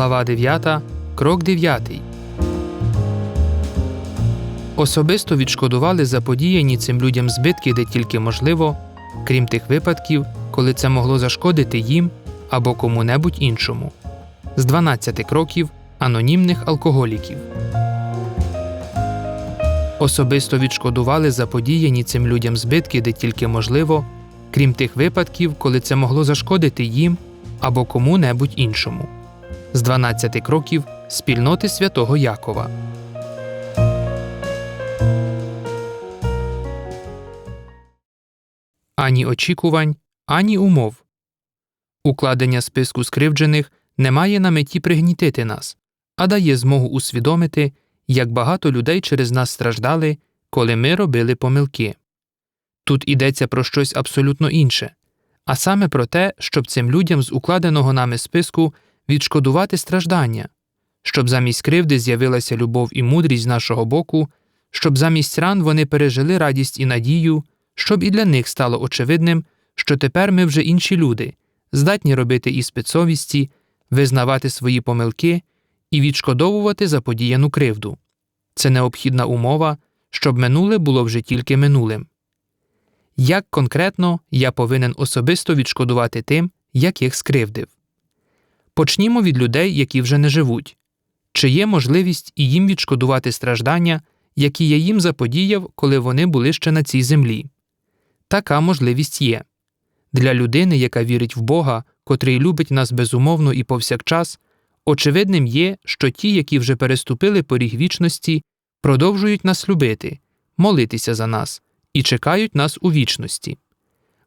Глава 9. Крок 9. Особисто відшкодували заподіяні цим людям збитки, де тільки можливо, крім тих випадків, коли це могло зашкодити їм або кому-небудь іншому. З 12 кроків анонімних алкоголіків. Особисто відшкодували заподіяні цим людям збитки, де тільки можливо, крім тих випадків, коли це могло зашкодити їм або кому-небудь іншому. З 12 кроків спільноти святого Якова. Ані очікувань, ані умов. Укладення списку скривджених не має на меті пригнітити нас, а дає змогу усвідомити, як багато людей через нас страждали, коли ми робили помилки. Тут йдеться про щось абсолютно інше, а саме про те, щоб цим людям з укладеного нами списку відшкодувати страждання, щоб замість кривди з'явилася любов і мудрість з нашого боку, щоб замість ран вони пережили радість і надію, щоб і для них стало очевидним, що тепер ми вже інші люди, здатні робити іспит совісті, визнавати свої помилки і відшкодовувати заподіяну кривду. Це необхідна умова, щоб минуле було вже тільки минулим. Як конкретно я повинен особисто відшкодувати тим, яких скривдив? Почнімо від людей, які вже не живуть. Чи є можливість і їм відшкодувати страждання, які я їм заподіяв, коли вони були ще на цій землі? Така можливість є. Для людини, яка вірить в Бога, котрий любить нас безумовно і повсякчас, очевидним є, що ті, які вже переступили поріг вічності, продовжують нас любити, молитися за нас і чекають нас у вічності.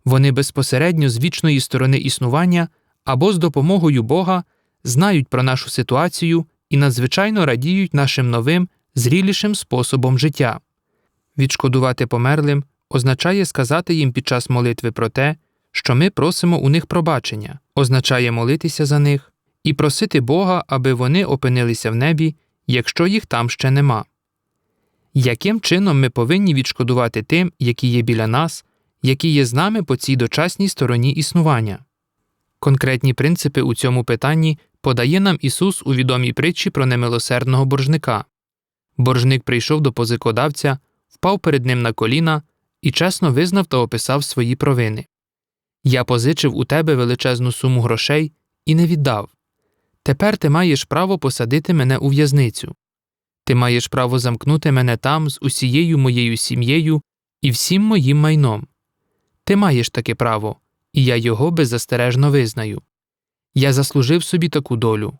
Вони безпосередньо з вічної сторони існування або з допомогою Бога знають про нашу ситуацію і надзвичайно радіють нашим новим, зрілішим способом життя. Відшкодувати померлим означає сказати їм під час молитви про те, що ми просимо у них пробачення, означає молитися за них і просити Бога, аби вони опинилися в небі, якщо їх там ще нема. Яким чином ми повинні відшкодувати тим, які є біля нас, які є з нами по цій дочасній стороні існування? Конкретні принципи у цьому питанні подає нам Ісус у відомій притчі про немилосердного боржника. Боржник прийшов до позикодавця, впав перед ним на коліна і чесно визнав та описав свої провини. Я позичив у тебе величезну суму грошей і не віддав. Тепер ти маєш право посадити мене у в'язницю. Ти маєш право замкнути мене там з усією моєю сім'єю і всім моїм майном. Ти маєш таке право, і я його беззастережно визнаю. Я заслужив собі таку долю.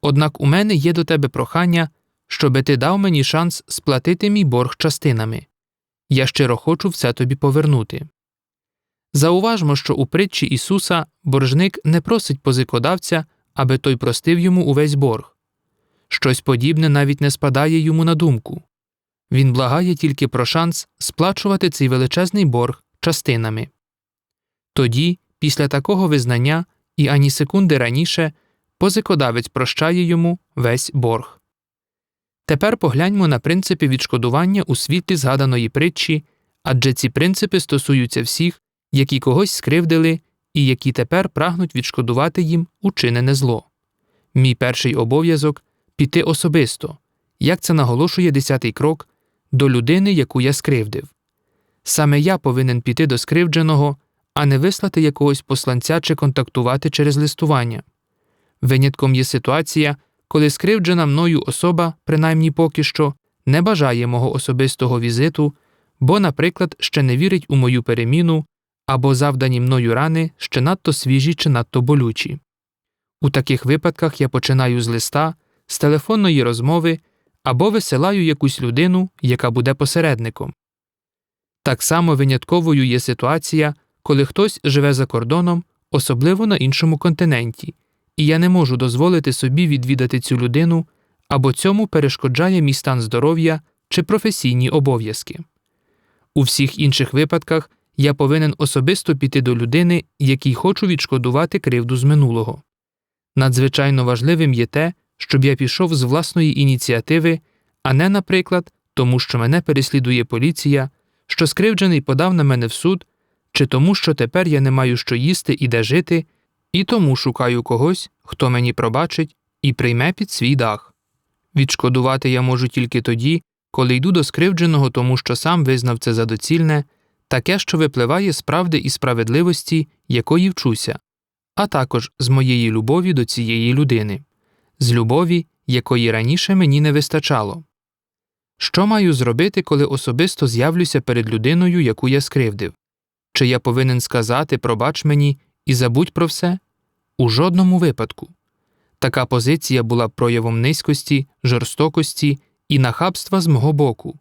Однак у мене є до тебе прохання, щоби ти дав мені шанс сплатити мій борг частинами. Я щиро хочу все тобі повернути. Зауважмо, що у притчі Ісуса боржник не просить позикодавця, аби той простив йому увесь борг. Щось подібне навіть не спадає йому на думку. Він благає тільки про шанс сплачувати цей величезний борг частинами. Тоді, після такого визнання і ані секунди раніше, позикодавець прощає йому весь борг. Тепер погляньмо на принципи відшкодування у світлі згаданої притчі, адже ці принципи стосуються всіх, які когось скривдили і які тепер прагнуть відшкодувати їм учинене зло. Мій перший обов'язок піти особисто, як це наголошує десятий крок, до людини, яку я скривдив. Саме я повинен піти до скривдженого, а не вислати якогось посланця чи контактувати через листування. Винятком є ситуація, коли скривджена мною особа, принаймні поки що, не бажає мого особистого візиту, бо, наприклад, ще не вірить у мою переміну або завдані мною рани ще надто свіжі чи надто болючі. У таких випадках я починаю з листа, з телефонної розмови або висилаю якусь людину, яка буде посередником. Так само винятковою є ситуація, коли хтось живе за кордоном, особливо на іншому континенті, і я не можу дозволити собі відвідати цю людину або цьому перешкоджає мій стан здоров'я чи професійні обов'язки. У всіх інших випадках я повинен особисто піти до людини, якій хочу відшкодувати кривду з минулого. Надзвичайно важливим є те, щоб я пішов з власної ініціативи, а не, наприклад, тому що мене переслідує поліція, що скривджений подав на мене в суд, чи тому, що тепер я не маю що їсти і де жити, і тому шукаю когось, хто мені пробачить і прийме під свій дах. Відшкодувати я можу тільки тоді, коли йду до скривдженого, тому що сам визнав це за доцільне, таке, що випливає з правди і справедливості, якої вчуся, а також з моєї любові до цієї людини, з любові, якої раніше мені не вистачало. Що маю зробити, коли особисто з'явлюся перед людиною, яку я скривдив? Чи я повинен сказати пробач мені і забудь про все? У жодному випадку. Така позиція була проявом низькості, жорстокості і нахабства з мого боку.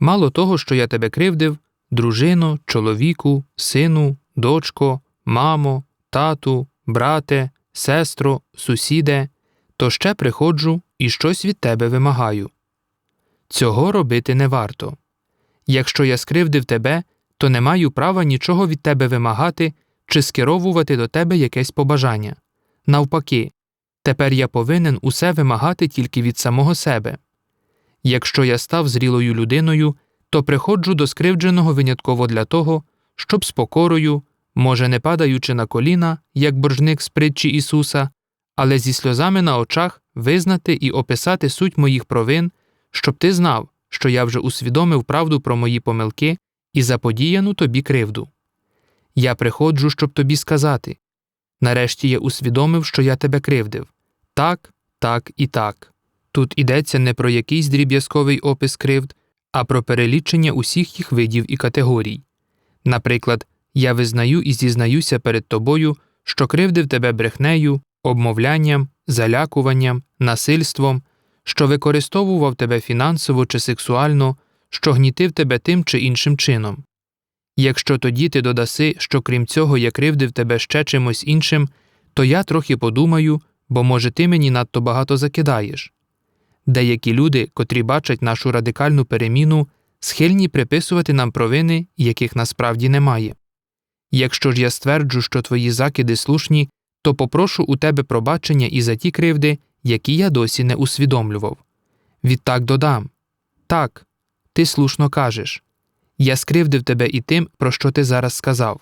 Мало того, що я тебе кривдив, дружино, чоловіку, сину, дочко, мамо, тату, брате, сестро, сусіде, то ще приходжу і щось від тебе вимагаю. Цього робити не варто. Якщо я скривдив тебе, то не маю права нічого від тебе вимагати чи скеровувати до тебе якесь побажання. Навпаки, тепер я повинен усе вимагати тільки від самого себе. Якщо я став зрілою людиною, то приходжу до скривдженого винятково для того, щоб з покорою, може, не падаючи на коліна, як боржник з притчі Ісуса, але зі сльозами на очах визнати і описати суть моїх провин, щоб ти знав, що я вже усвідомив правду про мої помилки і заподіяну тобі кривду. Я приходжу, щоб тобі сказати нарешті я усвідомив, що я тебе кривдив так, так і так. Тут йдеться не про якийсь дріб'язковий опис кривд, а про перелічення усіх їх видів і категорій. Наприклад, я визнаю і зізнаюся перед тобою, що кривдив тебе брехнею, обмовлянням, залякуванням, насильством, що використовував тебе фінансово чи сексуально, що гнітив тебе тим чи іншим чином. Якщо тоді ти додаси, що крім цього я кривдив тебе ще чимось іншим, то я трохи подумаю, бо, може, ти мені надто багато закидаєш. Деякі люди, котрі бачать нашу радикальну переміну, схильні приписувати нам провини, яких насправді немає. Якщо ж я стверджу, що твої закиди слушні, то попрошу у тебе пробачення і за ті кривди, які я досі не усвідомлював. Відтак додам так, ти слушно кажеш я скривдив тебе і тим, про що ти зараз сказав.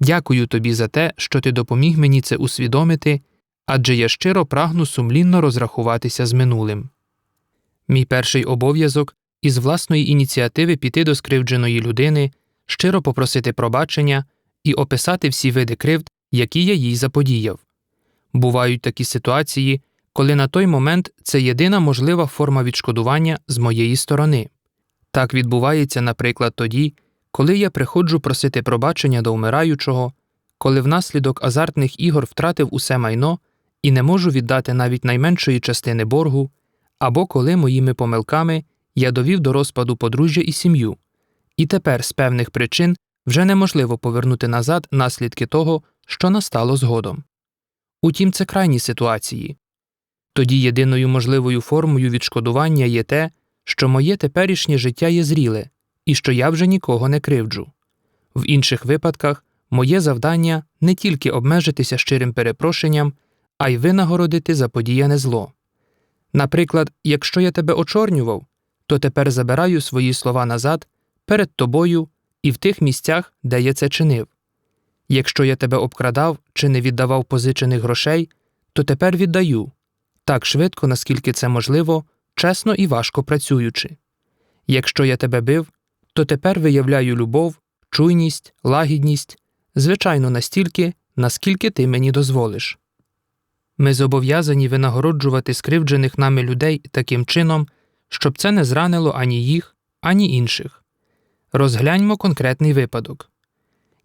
Дякую тобі за те, що ти допоміг мені це усвідомити, адже я щиро прагну сумлінно розрахуватися з минулим. Мій перший обов'язок із власної ініціативи піти до скривдженої людини, щиро попросити пробачення і описати всі види кривд, які я їй заподіяв. Бувають такі ситуації, коли на той момент це єдина можлива форма відшкодування з моєї сторони. Так відбувається, наприклад, тоді, коли я приходжу просити пробачення до вмираючого, коли внаслідок азартних ігор втратив усе майно і не можу віддати навіть найменшої частини боргу, або коли моїми помилками я довів до розпаду подружжя і сім'ю, і тепер з певних причин вже неможливо повернути назад наслідки того, що настало згодом. Утім, це крайні ситуації. Тоді єдиною можливою формою відшкодування є те, що моє теперішнє життя є зріле і що я вже нікого не кривджу. В інших випадках моє завдання не тільки обмежитися щирим перепрошенням, а й винагородити заподіяне зло. Наприклад, якщо я тебе очорнював, то тепер забираю свої слова назад перед тобою і в тих місцях, де я це чинив. Якщо я тебе обкрадав чи не віддавав позичених грошей, то тепер віддаю так швидко, наскільки це можливо, чесно і важко працюючи. Якщо я тебе бив, то тепер виявляю любов, чуйність, лагідність, звичайно, настільки, наскільки ти мені дозволиш. Ми зобов'язані винагороджувати скривджених нами людей таким чином, щоб це не зранило ані їх, ані інших. Розгляньмо конкретний випадок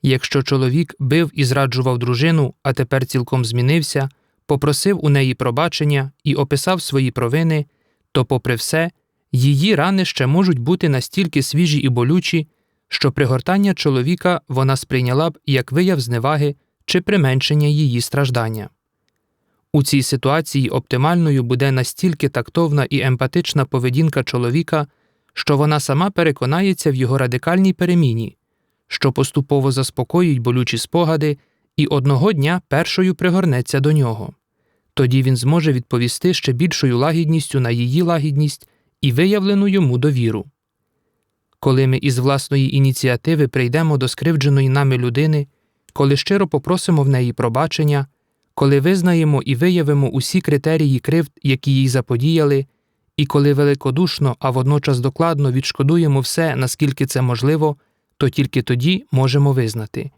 якщо чоловік бив і зраджував дружину, а тепер цілком змінився, попросив у неї пробачення і описав свої провини то, попри все, її рани ще можуть бути настільки свіжі і болючі, що пригортання чоловіка вона сприйняла б як вияв зневаги чи применшення її страждання. У цій ситуації оптимальною буде настільки тактовна і емпатична поведінка чоловіка, що вона сама переконається в його радикальній переміні, що поступово заспокоїть болючі спогади і одного дня першою пригорнеться до нього тоді він зможе відповісти ще більшою лагідністю на її лагідність і виявлену йому довіру. Коли ми із власної ініціативи прийдемо до скривдженої нами людини, коли щиро попросимо в неї пробачення, коли визнаємо і виявимо усі критерії кривд, які їй заподіяли, і коли великодушно, а водночас докладно відшкодуємо все, наскільки це можливо, то тільки тоді можемо визнати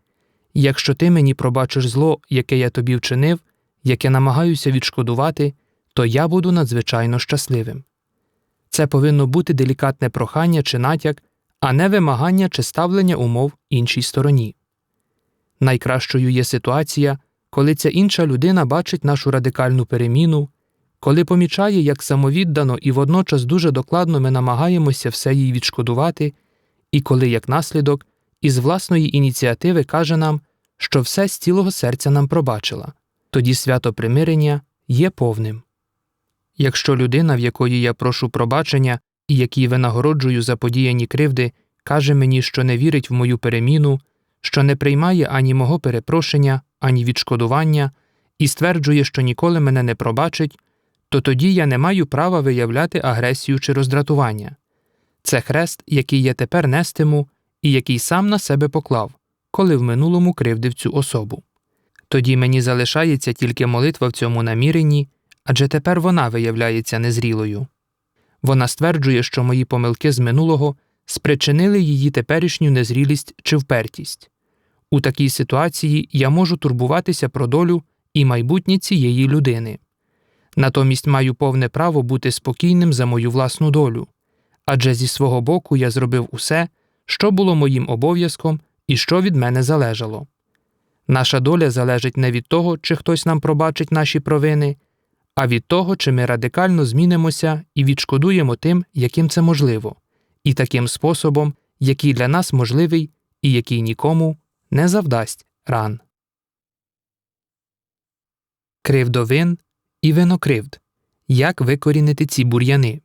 якщо ти мені пробачиш зло, яке я тобі вчинив, яке намагаюся відшкодувати, то я буду надзвичайно щасливим. Це повинно бути делікатне прохання чи натяк, а не вимагання чи ставлення умов іншій стороні. Найкращою є ситуація, коли ця інша людина бачить нашу радикальну переміну, коли помічає, як самовіддано і водночас дуже докладно ми намагаємося все їй відшкодувати, і коли, як наслідок, із власної ініціативи каже нам, що все з цілого серця нам пробачила, тоді свято примирення є повним. Якщо людина, в якої я прошу пробачення і якій винагороджую заподіяні кривди, каже мені, що не вірить в мою переміну, що не приймає ані мого перепрошення, ані відшкодування, і стверджує, що ніколи мене не пробачить, то тоді я не маю права виявляти агресію чи роздратування. Це хрест, який я тепер нестиму і який сам на себе поклав, коли в минулому кривдив цю особу. Тоді мені залишається тільки молитва в цьому наміренні, адже тепер вона виявляється незрілою. Вона стверджує, що мої помилки з минулого спричинили її теперішню незрілість чи впертість. У такій ситуації я можу турбуватися про долю і майбутнє цієї людини. Натомість маю повне право бути спокійним за мою власну долю, адже зі свого боку я зробив усе, що було моїм обов'язком і що від мене залежало. Наша доля залежить не від того, чи хтось нам пробачить наші провини, а від того, чи ми радикально змінимося і відшкодуємо тим, яким це можливо, і таким способом, який для нас можливий і який нікому не завдасть ран. Кривдовин і винокривд. Як викорінити ці бур'яни?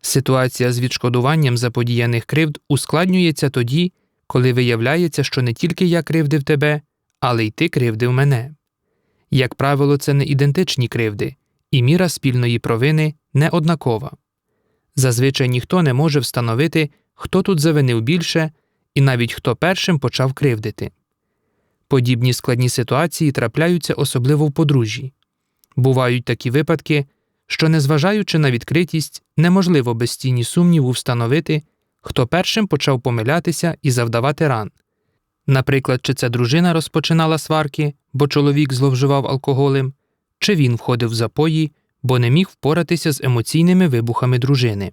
Ситуація з відшкодуванням заподіяних кривд ускладнюється тоді, коли виявляється, що не тільки я кривдив тебе, але й ти кривдив мене. Як правило, це не ідентичні кривди, і міра спільної провини не однакова. Зазвичай ніхто не може встановити, хто тут завинив більше, і навіть хто першим почав кривдити. Подібні складні ситуації трапляються особливо в подружжі. Бувають такі випадки, що, незважаючи на відкритість, неможливо без тіні сумніву встановити, хто першим почав помилятися і завдавати ран. Наприклад, чи це дружина розпочинала сварки, бо чоловік зловживав алкоголем, чи він входив в запої, бо не міг впоратися з емоційними вибухами дружини.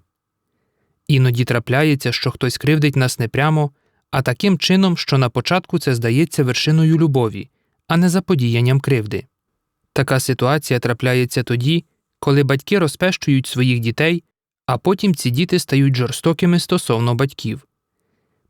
Іноді трапляється, що хтось кривдить нас не прямо, а таким чином, що на початку це здається вершиною любові, а не заподіянням кривди. Така ситуація трапляється тоді, коли батьки розпещують своїх дітей, а потім ці діти стають жорстокими стосовно батьків.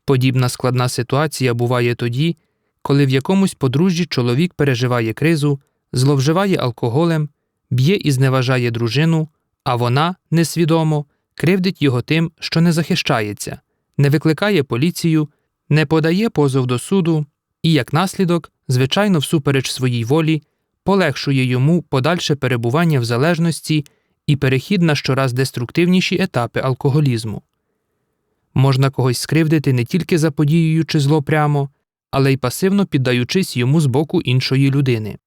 Подібна складна ситуація буває тоді, коли в якомусь подружжі чоловік переживає кризу, зловживає алкоголем, б'є і зневажає дружину, а вона, несвідомо, кривдить його тим, що не захищається, не викликає поліцію, не подає позов до суду і, як наслідок, звичайно, всупереч своїй волі, полегшує йому подальше перебування в залежності і перехід на щораз деструктивніші етапи алкоголізму. Можна когось скривдити не тільки заподіюючи зло прямо, але й пасивно піддаючись йому з боку іншої людини.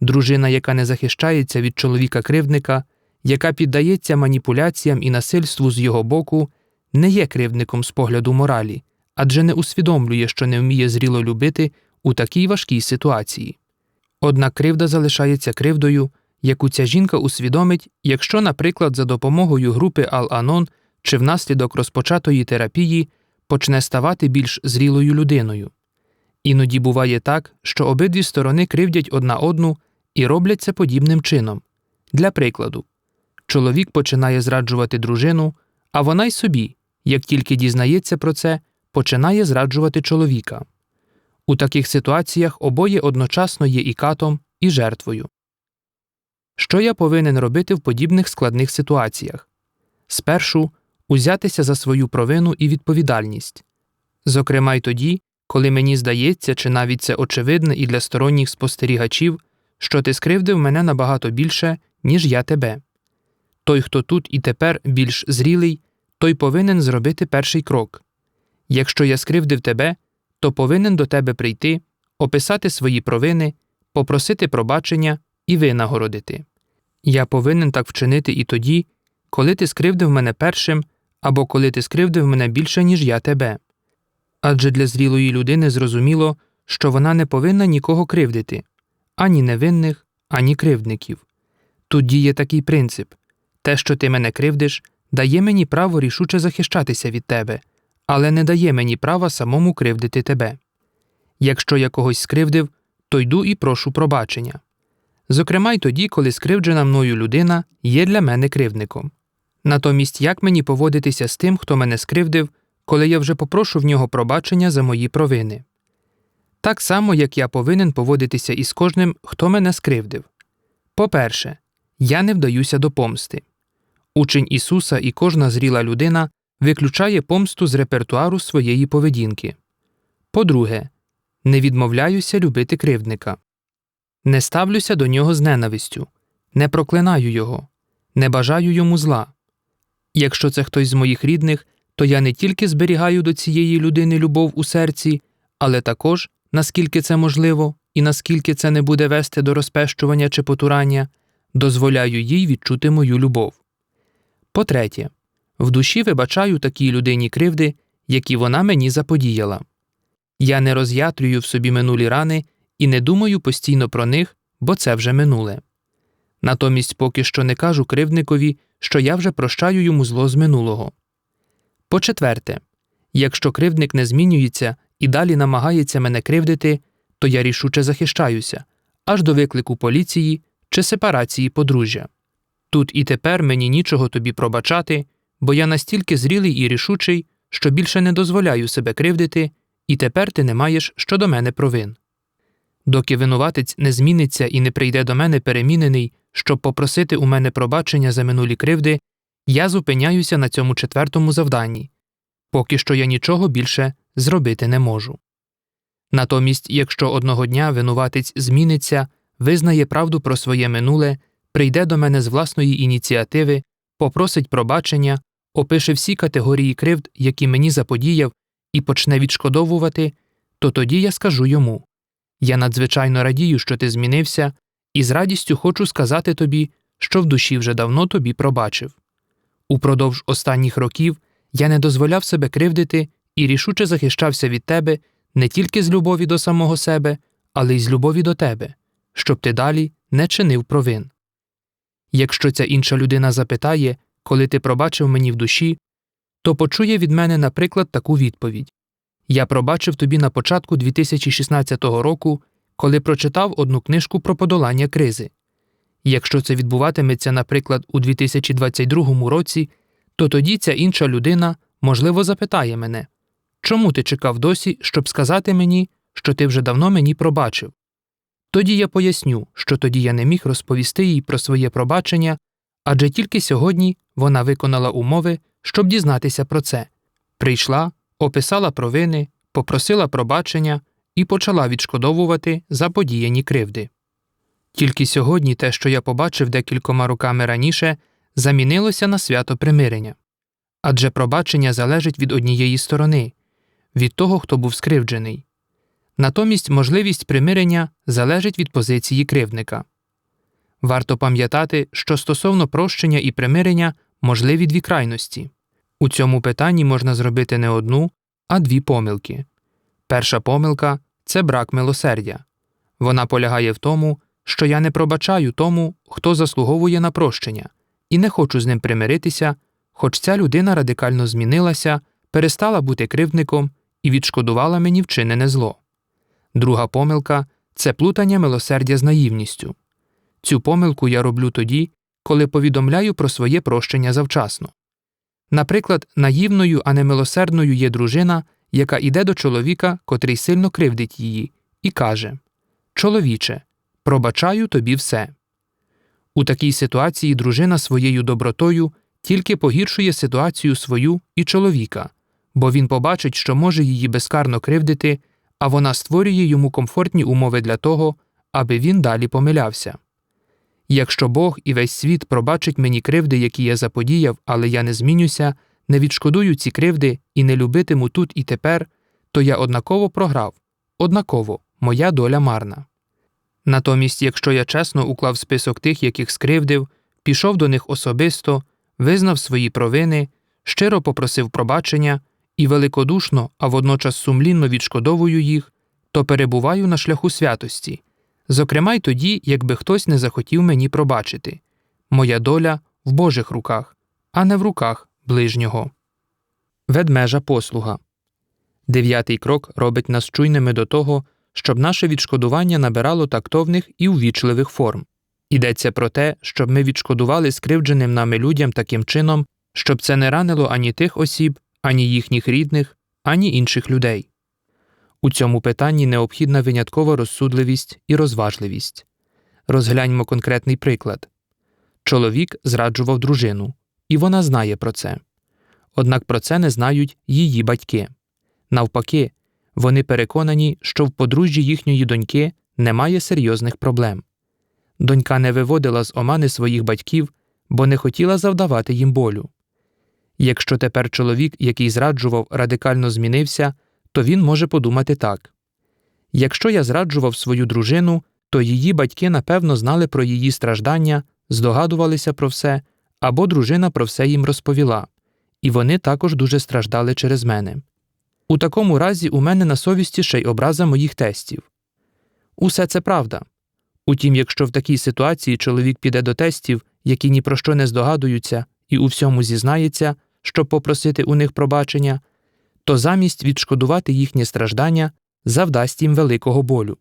Дружина, яка не захищається від чоловіка кривдника, яка піддається маніпуляціям і насильству з його боку, не є кривдником з погляду моралі, адже не усвідомлює, що не вміє зріло любити у такій важкій ситуації. Однак кривда залишається кривдою, яку ця жінка усвідомить, якщо, наприклад, за допомогою групи Ал-Анон чи внаслідок розпочатої терапії почне ставати більш зрілою людиною. Іноді буває так, що обидві сторони кривдять одна одну і роблять це подібним чином. Для прикладу, чоловік починає зраджувати дружину, а вона й собі, як тільки дізнається про це, починає зраджувати чоловіка. У таких ситуаціях обоє одночасно є і катом, і жертвою. Що я повинен робити в подібних складних ситуаціях? Спершу узятися за свою провину і відповідальність, зокрема й тоді, коли мені здається, чи навіть це очевидне і для сторонніх спостерігачів, що ти скривдив мене набагато більше, ніж я тебе. Той, хто тут і тепер більш зрілий, той повинен зробити перший крок. Якщо я скривдив тебе, то повинен до тебе прийти, описати свої провини, попросити пробачення і винагородити. Я повинен так вчинити і тоді, коли ти скривдив мене першим або коли ти скривдив мене більше, ніж я тебе. Адже для зрілої людини зрозуміло, що вона не повинна нікого кривдити ані невинних, ані кривдників. Тут діє такий принцип те, що ти мене кривдиш, дає мені право рішуче захищатися від тебе, але не дає мені права самому кривдити тебе. Якщо я когось скривдив, то йду і прошу пробачення. Зокрема, й тоді, коли скривджена мною людина є для мене кривдником. Натомість, як мені поводитися з тим, хто мене скривдив, коли я вже попрошу в нього пробачення за мої провини? Так само, як я повинен поводитися із кожним, хто мене скривдив. По-перше, я не вдаюся до помсти. Учень Ісуса і кожна зріла людина виключає помсту з репертуару своєї поведінки. По-друге, не відмовляюся любити кривдника. Не ставлюся до нього з ненавистю, не проклинаю його, не бажаю йому зла. Якщо це хтось з моїх рідних, то я не тільки зберігаю до цієї людини любов у серці, але також, наскільки це можливо, і наскільки це не буде вести до розпещування чи потурання, дозволяю їй відчути мою любов. По-третє, в душі вибачаю такій людині кривди, які вона мені заподіяла. Я не роз'ятрюю в собі минулі рани і не думаю постійно про них, бо це вже минуле. Натомість поки що не кажу кривдникові, що я вже прощаю йому зло з минулого. По четверте, якщо кривдник не змінюється і далі намагається мене кривдити, то я рішуче захищаюся аж до виклику поліції чи сепарації подружжя. Тут і тепер мені нічого тобі пробачати, бо я настільки зрілий і рішучий, що більше не дозволяю себе кривдити, і тепер ти не маєш щодо мене провин. Доки винуватець не зміниться і не прийде до мене перемінений, щоб попросити у мене пробачення за минулі кривди, я зупиняюся на цьому четвертому завданні, поки що я нічого більше зробити не можу. Натомість, якщо одного дня винуватець зміниться, визнає правду про своє минуле, прийде до мене з власної ініціативи, попросить пробачення, опише всі категорії кривд, які мені заподіяв, і почне відшкодовувати, то тоді я скажу йому Я надзвичайно радію, що ти змінився, і з радістю хочу сказати тобі, що в душі вже давно тобі пробачив. Упродовж останніх років я не дозволяв себе кривдити і рішуче захищався від тебе не тільки з любові до самого себе, але й з любові до тебе, щоб ти далі не чинив провин. Якщо ця інша людина запитає, коли ти пробачив мені в душі, то почує від мене, наприклад, таку відповідь Я пробачив тобі на початку 2016 року, коли прочитав одну книжку про подолання кризи. Якщо це відбуватиметься, наприклад, у 2022 році, то тоді ця інша людина, можливо, запитає мене чому ти чекав досі, щоб сказати мені, що ти вже давно мені пробачив? Тоді я поясню, що тоді я не міг розповісти їй про своє пробачення, адже тільки сьогодні вона виконала умови, щоб дізнатися про це. Прийшла, описала провини, попросила пробачення і почала відшкодовувати заподіяні кривди. Тільки сьогодні те, що я побачив декількома роками раніше, замінилося на свято примирення. Адже пробачення залежить від однієї сторони, від того, хто був скривджений. Натомість можливість примирення залежить від позиції кривдника. Варто пам'ятати, що стосовно прощення і примирення можливі дві крайності. У цьому питанні можна зробити не одну, а дві помилки. Перша помилка це брак милосердя. Вона полягає в тому, що я не пробачаю тому, хто заслуговує на прощення, і не хочу з ним примиритися, хоч ця людина радикально змінилася, перестала бути кривдником і відшкодувала мені вчинене зло. Друга помилка це плутання милосердя з наївністю. Цю помилку я роблю тоді, коли повідомляю про своє прощення завчасно. Наприклад, наївною, а не милосердною є дружина, яка йде до чоловіка, котрий сильно кривдить її, і каже Чоловіче, пробачаю тобі все. У такій ситуації дружина своєю добротою тільки погіршує ситуацію свою і чоловіка, бо він побачить, що може її безкарно кривдити, а вона створює йому комфортні умови для того, аби він далі помилявся. Якщо Бог і весь світ пробачить мені кривди, які я заподіяв, але я не змінюся, не відшкодую ці кривди і не любитиму тут і тепер, то я однаково програв, однаково. Моя доля марна. Натомість, якщо я чесно уклав список тих, яких скривдив, пішов до них особисто, визнав свої провини, щиро попросив пробачення і великодушно, а водночас сумлінно відшкодовую їх, то перебуваю на шляху святості, зокрема й тоді, якби хтось не захотів мені пробачити. Моя доля в Божих руках, а не в руках ближнього. Ведмежа послуга. Дев'ятий крок робить нас чуйними до того, щоб наше відшкодування набирало тактовних і увічливих форм. Йдеться про те, щоб ми відшкодували скривдженим нами людям таким чином, щоб це не ранило ані тих осіб, ані їхніх рідних, ані інших людей. У цьому питанні необхідна виняткова розсудливість і розважливість. Розгляньмо конкретний приклад чоловік зраджував дружину, і вона знає про це. Однак про це не знають її батьки. Навпаки, вони переконані, що в подружжі їхньої доньки немає серйозних проблем. Донька не виводила з омани своїх батьків, бо не хотіла завдавати їм болю. Якщо тепер чоловік, який зраджував, радикально змінився, то він може подумати так якщо я зраджував свою дружину, то її батьки напевно знали про її страждання, здогадувалися про все, або дружина про все їм розповіла, і вони також дуже страждали через мене. У такому разі у мене на совісті ще й образа моїх тестів. Усе це правда. Утім, якщо в такій ситуації чоловік піде до тестів, які ні про що не здогадуються, і у всьому зізнається, щоб попросити у них пробачення, то замість відшкодувати їхнє страждання завдасть їм великого болю.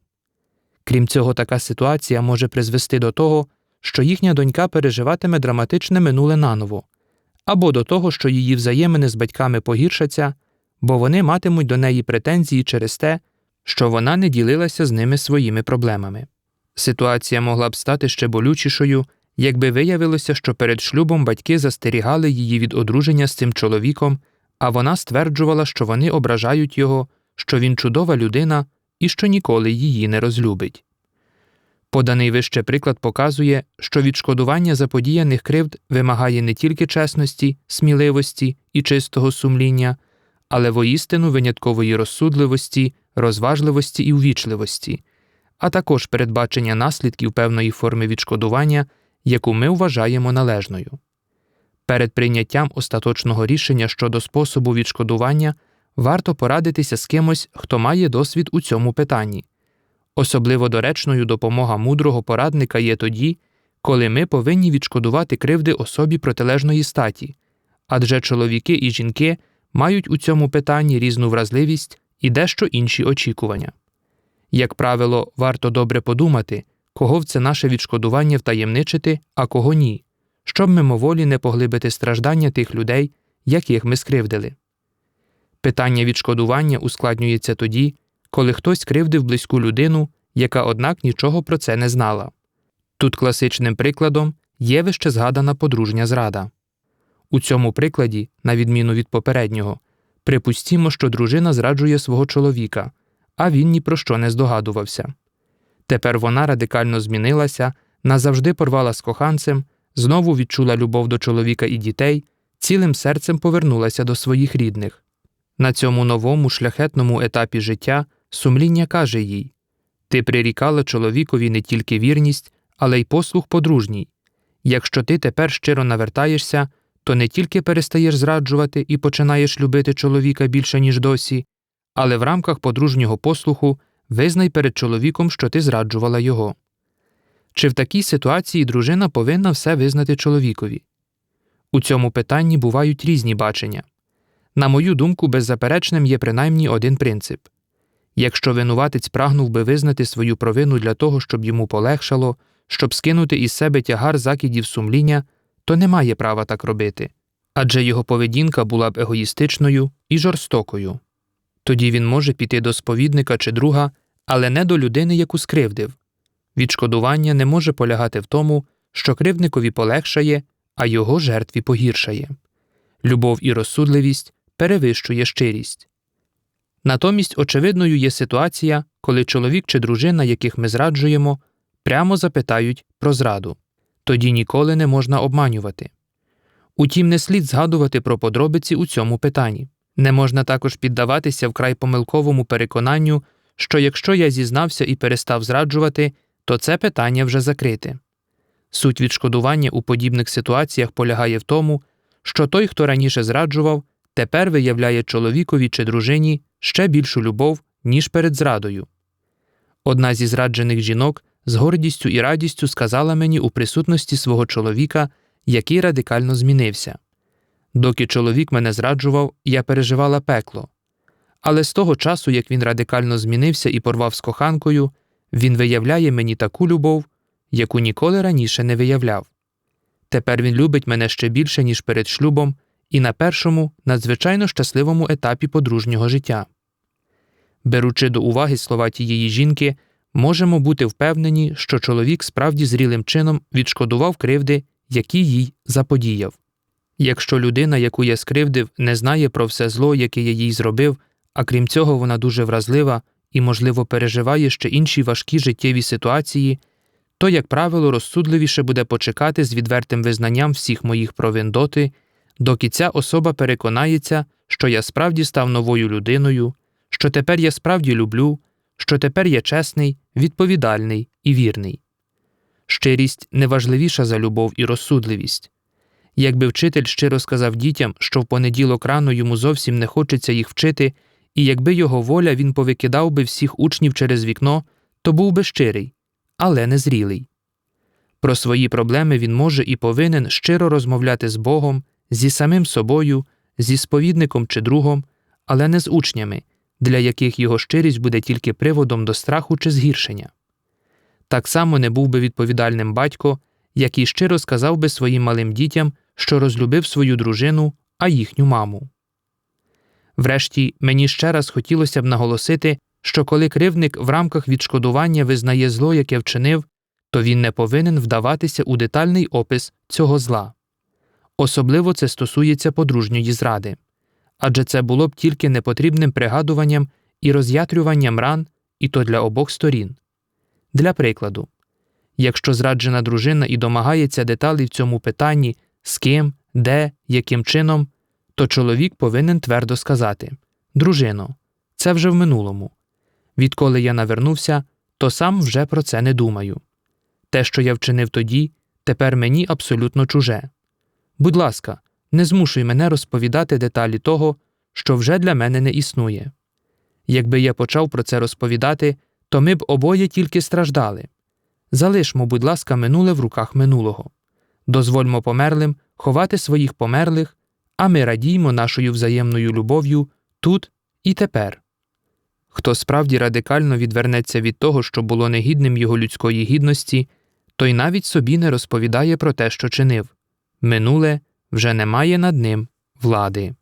Крім цього, така ситуація може призвести до того, що їхня донька переживатиме драматичне минуле наново, або до того, що її взаємини з батьками погіршаться, бо вони матимуть до неї претензії через те, що вона не ділилася з ними своїми проблемами. Ситуація могла б стати ще болючішою, якби виявилося, що перед шлюбом батьки застерігали її від одруження з цим чоловіком, а вона стверджувала, що вони ображають його, що він чудова людина і що ніколи її не розлюбить. Поданий вище приклад показує, що відшкодування заподіяних кривд вимагає не тільки чесності, сміливості і чистого сумління, але воістину виняткової розсудливості, розважливості і увічливості, а також передбачення наслідків певної форми відшкодування, яку ми вважаємо належною. Перед прийняттям остаточного рішення щодо способу відшкодування варто порадитися з кимось, хто має досвід у цьому питанні. Особливо доречною допомога мудрого порадника є тоді, коли ми повинні відшкодувати кривди особі протилежної статі, адже чоловіки і жінки мають у цьому питанні різну вразливість і дещо інші очікування. Як правило, варто добре подумати, кого в це наше відшкодування втаємничити, а кого ні, щоб мимоволі не поглибити страждання тих людей, яких ми скривдили. Питання відшкодування ускладнюється тоді, коли хтось кривдив близьку людину, яка, однак, нічого про це не знала. Тут класичним прикладом є вище згадана подружня зрада. У цьому прикладі, на відміну від попереднього, припустімо, що дружина зраджує свого чоловіка, а він ні про що не здогадувався. Тепер вона радикально змінилася, назавжди порвала з коханцем, знову відчула любов до чоловіка і дітей, цілим серцем повернулася до своїх рідних. На цьому новому шляхетному етапі життя сумління каже їй Ти прирікала чоловікові не тільки вірність, але й послух подружній. Якщо ти тепер щиро навертаєшся, то не тільки перестаєш зраджувати і починаєш любити чоловіка більше, ніж досі, але в рамках подружнього послуху визнай перед чоловіком, що ти зраджувала його. Чи в такій ситуації дружина повинна все визнати чоловікові? У цьому питанні бувають різні бачення. На мою думку, беззаперечним є принаймні один принцип якщо винуватець прагнув би визнати свою провину для того, щоб йому полегшало, щоб скинути із себе тягар закидів сумління, то не має права так робити адже його поведінка була б егоїстичною і жорстокою. Тоді він може піти до сповідника чи друга, але не до людини, яку скривдив. Відшкодування не може полягати в тому, що кривдникові полегшає, а його жертві погіршає. Любов і розсудливість перевищує щирість. Натомість очевидною є ситуація, коли чоловік чи дружина, яких ми зраджуємо, прямо запитають про зраду тоді ніколи не можна обманювати. Утім, не слід згадувати про подробиці у цьому питанні. Не можна також піддаватися вкрай помилковому переконанню, що якщо я зізнався і перестав зраджувати, то це питання вже закрите. Суть відшкодування у подібних ситуаціях полягає в тому, що той, хто раніше зраджував, тепер виявляє чоловікові чи дружині ще більшу любов, ніж перед зрадою. Одна зі зраджених жінок з гордістю і радістю сказала мені у присутності свого чоловіка, який радикально змінився. Доки чоловік мене зраджував, я переживала пекло. Але з того часу, як він радикально змінився і порвав з коханкою, він виявляє мені таку любов, яку ніколи раніше не виявляв. Тепер він любить мене ще більше, ніж перед шлюбом, і на першому, надзвичайно щасливому етапі подружнього життя. Беручи до уваги слова тієї жінки, можемо бути впевнені, що чоловік справді зрілим чином відшкодував кривди, які їй заподіяв. Якщо людина, яку я скривдив, не знає про все зло, яке я їй зробив, а крім цього, вона дуже вразлива і, можливо, переживає ще інші важкі життєві ситуації, то, як правило, розсудливіше буде почекати з відвертим визнанням всіх моїх провин доти, доки ця особа переконається, що я справді став новою людиною, що тепер я справді люблю, що тепер я чесний, відповідальний і вірний. Щирість неважливіша за любов і розсудливість. Якби вчитель щиро сказав дітям, що в понеділок рано йому зовсім не хочеться їх вчити, і якби його воля він повикидав би всіх учнів через вікно, то був би щирий, але незрілий. Про свої проблеми він може і повинен щиро розмовляти з Богом, зі самим собою, зі сповідником чи другом, але не з учнями, для яких його щирість буде тільки приводом до страху чи згіршення. Так само не був би відповідальним батько, який щиро сказав би своїм малим дітям, що розлюбив свою дружину, а їхню маму. Врешті мені ще раз хотілося б наголосити, що коли кривдник в рамках відшкодування визнає зло, яке вчинив, то він не повинен вдаватися у детальний опис цього зла. Особливо це стосується подружньої зради адже це було б тільки непотрібним пригадуванням і роз'ятрюванням ран, і то для обох сторін. Для прикладу, якщо зраджена дружина і домагається деталей в цьому питанні, з ким, де, яким чином, то чоловік повинен твердо сказати Дружино, це вже в минулому. Відколи я навернувся, то сам вже про це не думаю. Те, що я вчинив тоді, тепер мені абсолютно чуже. Будь ласка, не змушуй мене розповідати деталі того, що вже для мене не існує. Якби я почав про це розповідати, то ми б обоє тільки страждали. Залишмо, будь ласка, минуле в руках минулого. Дозвольмо померлим ховати своїх померлих, а ми радіймо нашою взаємною любов'ю тут і тепер. Хто справді радикально відвернеться від того, що було негідним його людської гідності, той навіть собі не розповідає про те, що чинив минуле вже не має над ним влади.